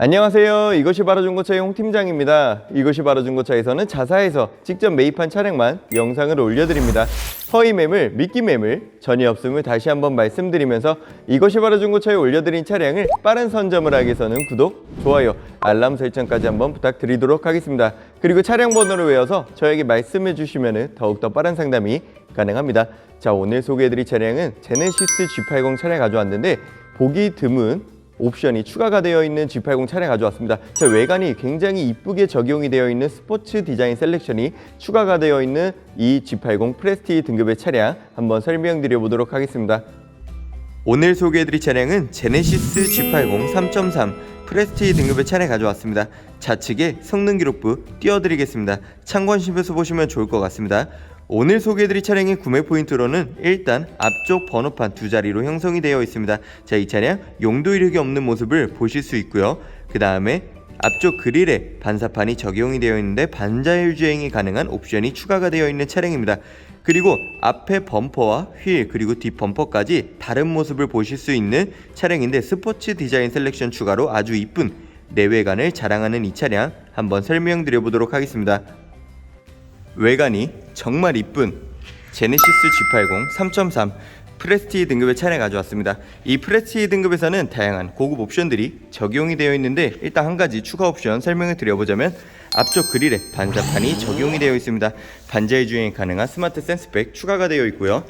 안녕하세요. 이것이 바로 중고차의 홍 팀장입니다. 이것이 바로 중고차에서는 자사에서 직접 매입한 차량만 영상을 올려드립니다. 허위 매물, 미끼 매물 전혀 없음을 다시 한번 말씀드리면서 이것이 바로 중고차에 올려드린 차량을 빠른 선점을 하기 위해서는 구독, 좋아요, 알람 설정까지 한번 부탁드리도록 하겠습니다. 그리고 차량 번호를 외워서 저에게 말씀해 주시면 더욱더 빠른 상담이 가능합니다. 자, 오늘 소개해드릴 차량은 제네시스 G80 차량 가져왔는데 보기 드문 옵션이 추가가 되어 있는 G80 차량 가져왔습니다. 제 외관이 굉장히 이쁘게 적용이 되어 있는 스포츠 디자인 셀렉션이 추가가 되어 있는 이 G80 프레스티 등급의 차량 한번 설명드려 보도록 하겠습니다. 오늘 소개해드릴 차량은 제네시스 G80 3.3 프레스티 등급의 차량 가져왔습니다. 좌측에 성능 기록부 띄워드리겠습니다. 참고하시면서 보시면 좋을 것 같습니다. 오늘 소개해드릴 차량의 구매 포인트로는 일단 앞쪽 번호판 두 자리로 형성이 되어 있습니다. 자, 이 차량 용도 이력이 없는 모습을 보실 수 있고요. 그 다음에 앞쪽 그릴에 반사판이 적용이 되어 있는데 반자율 주행이 가능한 옵션이 추가가 되어 있는 차량입니다. 그리고 앞에 범퍼와 휠 그리고 뒷 범퍼까지 다른 모습을 보실 수 있는 차량인데 스포츠 디자인 셀렉션 추가로 아주 이쁜 내외관을 자랑하는 이 차량 한번 설명드려 보도록 하겠습니다. 외관이 정말 이쁜 제네시스 G80 3.3 프레스티 등급의 차량 가져왔습니다. 이 프레스티 등급에서는 다양한 고급 옵션들이 적용이 되어 있는데 일단 한 가지 추가 옵션 설명을 드려보자면 앞쪽 그릴에 반사판이 적용이 되어 있습니다. 반자의 주행이 가능한 스마트 센스백 추가가 되어 있고요.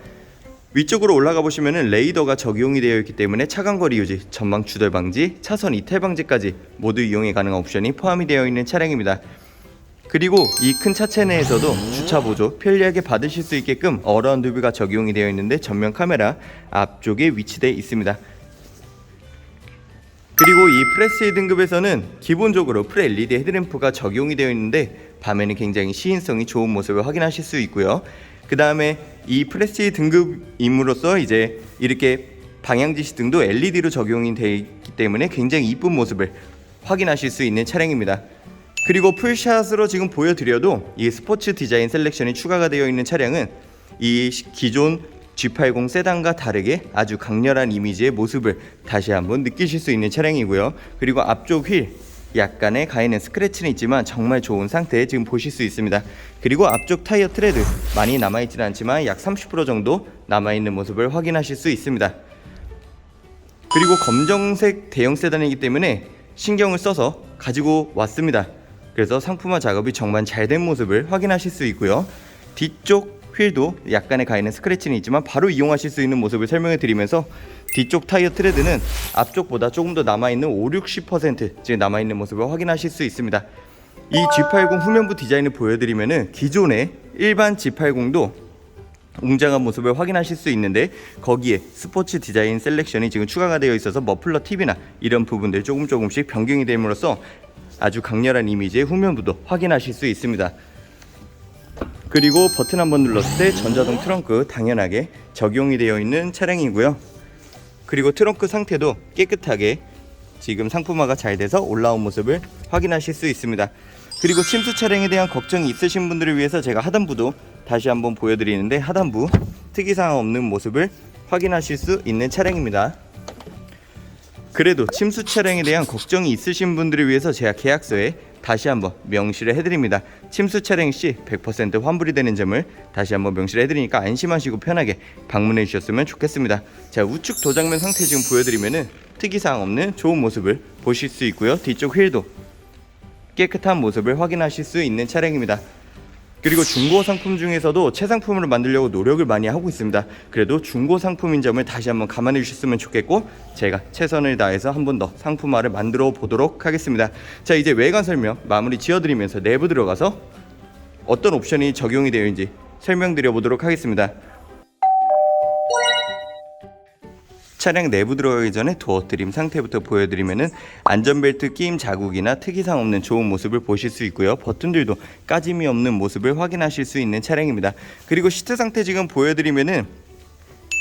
위쪽으로 올라가 보시면은 레이더가 적용이 되어 있기 때문에 차간 거리 유지, 전방 추돌 방지, 차선 이탈 방지까지 모두 이용이 가능한 옵션이 포함이 되어 있는 차량입니다. 그리고 이 큰 차체 내에서도 주차 보조 편리하게 받으실 수 있게끔 어라운드 뷰가 적용이 되어 있는데 전면 카메라 앞쪽에 위치되어 있습니다. 그리고 이 프레스 등급에서는 기본적으로 프레 LED 헤드램프가 적용이 되어 있는데 밤에는 굉장히 시인성이 좋은 모습을 확인하실 수 있고요. 그 다음에 이 프레스 등급임으로써 이제 이렇게 방향 지시 등도 LED로 적용이 되어 있기 때문에 굉장히 이쁜 모습을 확인하실 수 있는 차량입니다. 그리고 풀샷으로 지금 보여드려도 이 스포츠 디자인 셀렉션이 추가가 되어 있는 차량은 이 시- 기존 G80 세단과 다르게 아주 강렬한 이미지의 모습을 다시 한번 느끼실 수 있는 차량이고요. 그리고 앞쪽 휠 약간의 가있는 스크래치는 있지만 정말 좋은 상태에 지금 보실 수 있습니다. 그리고 앞쪽 타이어 트레드 많이 남아있지는 않지만 약 30% 정도 남아있는 모습을 확인하실 수 있습니다. 그리고 검정색 대형 세단이기 때문에 신경을 써서 가지고 왔습니다. 그래서 상품화 작업이 정말 잘 된 모습을 확인하실 수 있고요. 뒤쪽 휠도 약간의 가있는 스크래치는 있지만 바로 이용하실 수 있는 모습을 설명해 드리면서 뒤쪽 타이어 트레드는 앞쪽보다 조금 더 남아있는 5, 60% 지금 남아있는 모습을 확인하실 수 있습니다. 이 G80 후면부 디자인을 보여드리면은 기존의 일반 G80도 웅장한 모습을 확인하실 수 있는데 거기에 스포츠 디자인 셀렉션이 지금 추가가 되어 있어서 머플러 팁이나 이런 부분들 조금 조금씩 변경이 됨으로써 아주 강렬한 이미지의 후면부도 확인하실 수 있습니다. 그리고 버튼 한번 눌렀을 때 전자동 트렁크 당연하게 적용이 되어 있는 차량이고요. 그리고 트렁크 상태도 깨끗하게 지금 상품화가 잘 돼서 올라온 모습을 확인하실 수 있습니다. 그리고 침수 차량에 대한 걱정이 있으신 분들을 위해서 제가 하단부도 다시 한번 보여드리는데 하단부 특이사항 없는 모습을 확인하실 수 있는 차량입니다. 그래도 침수 차량에 대한 걱정이 있으신 분들을 위해서 제가 계약서에 다시 한번 명시를 해드립니다. 침수 차량 시 100% 환불이 되는 점을 다시 한번 명시를 해드리니까 안심하시고 편하게 방문해 주셨으면 좋겠습니다. 자 우측 도장면 상태 지금 보여드리면은 특이사항 없는 좋은 모습을 보실 수 있고요. 뒤쪽 휠도 깨끗한 모습을 확인하실 수 있는 차량입니다. 그리고 중고 상품 중에서도 최상품으로 만들려고 노력을 많이 하고 있습니다. 그래도 중고 상품인 점을 다시 한번 감안해 주셨으면 좋겠고 제가 최선을 다해서 한 번 더 상품화를 만들어 보도록 하겠습니다. 자 이제 외관 설명 마무리 지어드리면서 내부 들어가서 어떤 옵션이 적용이 되어 있는지 설명드려 보도록 하겠습니다. 차량 내부 들어가기 전에 도어 트림 상태부터 보여드리면은 안전벨트 끼임 자국이나 특이사항 없는 좋은 모습을 보실 수 있고요. 버튼들도 까짐이 없는 모습을 확인하실 수 있는 차량입니다. 그리고 시트 상태 지금 보여드리면은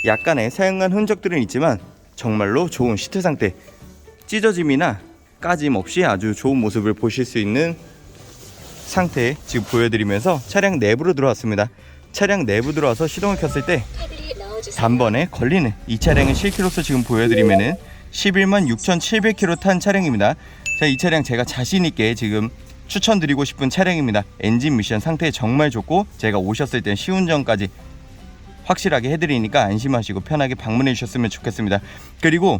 약간의 사용한 흔적들은 있지만 정말로 좋은 시트 상태 찢어짐이나 까짐 없이 아주 좋은 모습을 보실 수 있는 상태 지금 보여드리면서 차량 내부로 들어왔습니다. 차량 내부 들어와서 시동을 켰을 때 단번에 걸리는 이 차량의 실키로서 지금 보여드리면은 11만 6,700km 탄 차량입니다. 자, 이 차량 제가 자신 있게 지금 추천드리고 싶은 차량입니다. 엔진 미션 상태 정말 좋고 제가 오셨을 땐 시운전까지 확실하게 해드리니까 안심하시고 편하게 방문해 주셨으면 좋겠습니다. 그리고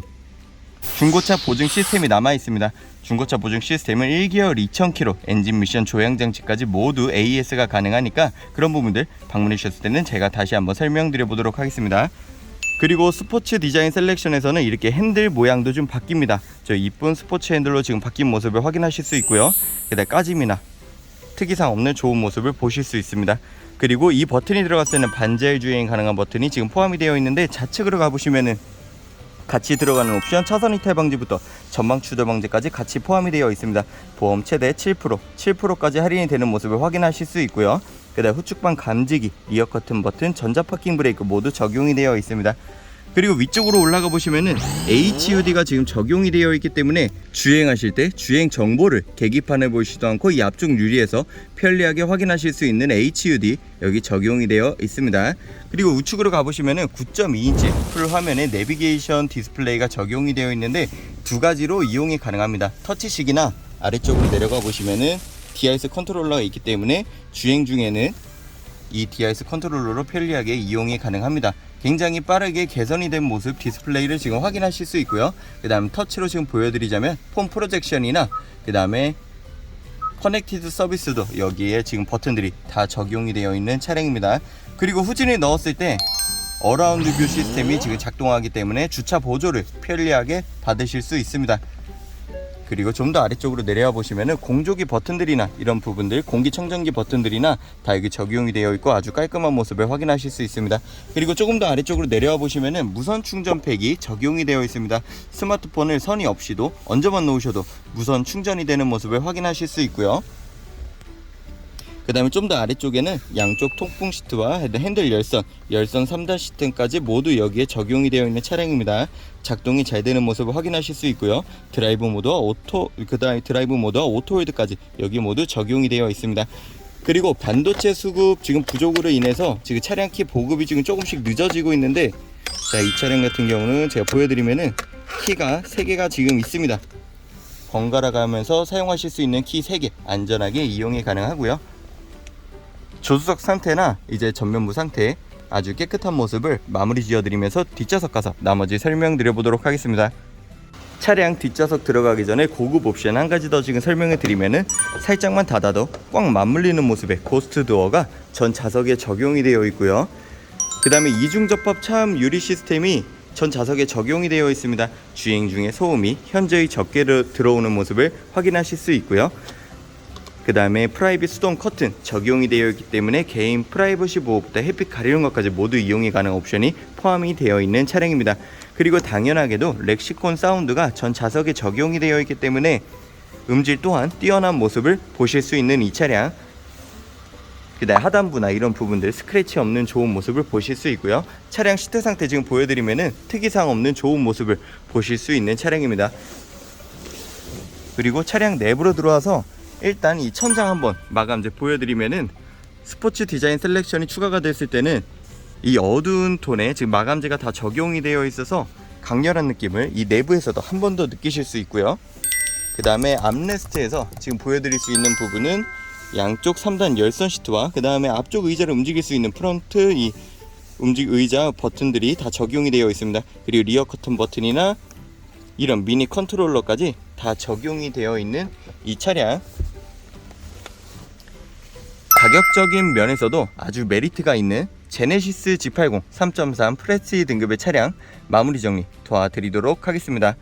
중고차 보증 시스템이 남아 있습니다. 중고차 보증 시스템은 1개월 2,000km 엔진 미션 조향 장치까지 모두 AS가 가능하니까 그런 부분들 방문해 주셨을 때는 제가 다시 한번 설명드려 보도록 하겠습니다. 그리고 스포츠 디자인 셀렉션에서는 이렇게 핸들 모양도 좀 바뀝니다. 저 이쁜 스포츠 핸들로 지금 바뀐 모습을 확인하실 수 있고요. 게다가 까짐이나 특이사항 없는 좋은 모습을 보실 수 있습니다. 그리고 이 버튼이 들어갔을 때는 반자율 주행 가능한 버튼이 지금 포함이 되어 있는데 좌측으로 가보시면은 같이 들어가는 옵션 차선 이탈 방지부터 전방 추돌 방지까지 같이 포함이 되어 있습니다. 보험 최대 7%, 7%까지 할인이 되는 모습을 확인하실 수 있고요. 그다음 후측방 감지기, 리어 커튼 버튼, 전자 파킹 브레이크 모두 적용이 되어 있습니다. 그리고 위쪽으로 올라가 보시면은 HUD가 지금 적용이 되어 있기 때문에 주행하실 때 주행 정보를 계기판에 보시지도 않고 이 앞쪽 유리에서 편리하게 확인하실 수 있는 HUD 여기 적용이 되어 있습니다. 그리고 우측으로 가 보시면은 9.2인치 풀 화면에 내비게이션 디스플레이가 적용이 되어 있는데 두 가지로 이용이 가능합니다. 터치식이나 아래쪽으로 내려가 보시면은 DRS 컨트롤러가 있기 때문에 주행 중에는 이 DRS 컨트롤러로 편리하게 이용이 가능합니다. 굉장히 빠르게 개선이 된 모습 디스플레이를 지금 확인하실 수 있고요. 그 다음 터치로 지금 보여드리자면 폼 프로젝션이나 그 다음에 커넥티드 서비스도 여기에 지금 버튼들이 다 적용이 되어 있는 차량입니다. 그리고 후진을 넣었을 때 어라운드 뷰 시스템이 지금 작동하기 때문에 주차 보조를 편리하게 받으실 수 있습니다. 그리고 좀 더 아래쪽으로 내려와 보시면은 공조기 버튼들이나 이런 부분들 공기청정기 버튼들이나 다 여기 적용이 되어 있고 아주 깔끔한 모습을 확인하실 수 있습니다. 그리고 조금 더 아래쪽으로 내려와 보시면은 무선 충전 팩이 적용이 되어 있습니다. 스마트폰을 선이 없이도 얹어만 놓으셔도 무선 충전이 되는 모습을 확인하실 수 있고요 그 다음에 좀 더 아래쪽에는 양쪽 통풍 시트와 핸들 열선, 열선 3단 시스템까지 모두 여기에 적용이 되어 있는 차량입니다. 작동이 잘 되는 모습을 확인하실 수 있고요. 드라이브 모드와 오토, 그 다음에 드라이브 모드와 오토홀드까지 여기 모두 적용이 되어 있습니다. 그리고 반도체 수급 지금 부족으로 인해서 지금 차량 키 보급이 지금 조금씩 늦어지고 있는데 자, 이 차량 같은 경우는 제가 보여드리면은 키가 3개가 지금 있습니다. 번갈아 가면서 사용하실 수 있는 키 3개 안전하게 이용이 가능하고요. 조수석 상태나 이제 전면부 상태 아주 깨끗한 모습을 마무리 지어드리면서 뒷좌석 가서 나머지 설명드려 보도록 하겠습니다. 차량 뒷좌석 들어가기 전에 고급 옵션 한 가지 더 지금 설명해 드리면은 살짝만 닫아도 꽉 맞물리는 모습의 고스트 도어가 전 좌석에 적용이 되어 있고요. 그 다음에 이중 접합 차음 유리 시스템이 전 좌석에 적용이 되어 있습니다. 주행 중에 소음이 현저히 적게 들어오는 모습을 확인하실 수 있고요. 그 다음에 프라이빗 수동 커튼 적용이 되어 있기 때문에 개인 프라이버시 보호부터 햇빛 가리는 것까지 모두 이용이 가능한 옵션이 포함이 되어 있는 차량입니다. 그리고 당연하게도 렉시콘 사운드가 전 좌석에 적용이 되어 있기 때문에 음질 또한 뛰어난 모습을 보실 수 있는 이 차량 그다음 하단부나 이런 부분들 스크래치 없는 좋은 모습을 보실 수 있고요. 차량 시트 상태 지금 보여드리면은 특이사항 없는 좋은 모습을 보실 수 있는 차량입니다. 그리고 차량 내부로 들어와서 일단 이 천장 한번 마감재 보여드리면은 스포츠 디자인 셀렉션이 추가가 됐을 때는 이 어두운 톤에 지금 마감재가 다 적용이 되어 있어서 강렬한 느낌을 이 내부에서도 한 번 더 느끼실 수 있고요. 그 다음에 암레스트에서 지금 보여드릴 수 있는 부분은 양쪽 3단 열선 시트와 그 다음에 앞쪽 의자를 움직일 수 있는 프런트 이 움직 의자 버튼들이 다 적용이 되어 있습니다. 그리고 리어 커튼 버튼이나 이런 미니 컨트롤러까지 다 적용이 되어 있는 이 차량 가격적인 면에서도 아주 메리트가 있는 제네시스 G80 3.3 프레스티 등급의 차량 마무리 정리 도와드리도록 하겠습니다.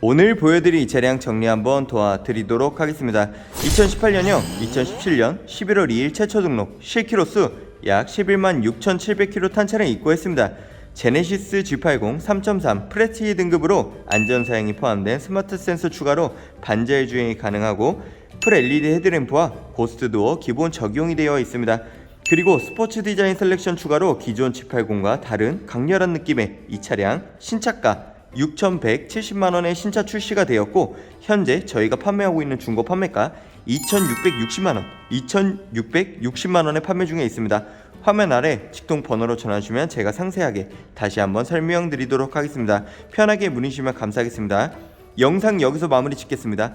오늘 보여드릴 이 차량 정리 한번 도와드리도록 하겠습니다. 2018년형 2017년 11월 2일 최초 등록 실키로수 약 11만 6,700km 탄 차량 입고했습니다. 제네시스 G80 3.3 프레스티 등급으로 안전사양이 포함된 스마트 센서 추가로 반자율 주행이 가능하고 풀 LED 헤드램프와 고스트 도어 기본 적용이 되어 있습니다. 그리고 스포츠 디자인 셀렉션 추가로 기존 G80과 다른 강렬한 느낌의 이 차량 신차가 6,170만원에 신차 출시가 되었고 현재 저희가 판매하고 있는 중고 판매가 2,660만원, 2,660만원에 판매 중에 있습니다. 화면 아래 직통 번호로 전화 주시면 제가 상세하게 다시 한번 설명드리도록 하겠습니다. 편하게 문의 주시면 감사하겠습니다. 영상 여기서 마무리 짓겠습니다.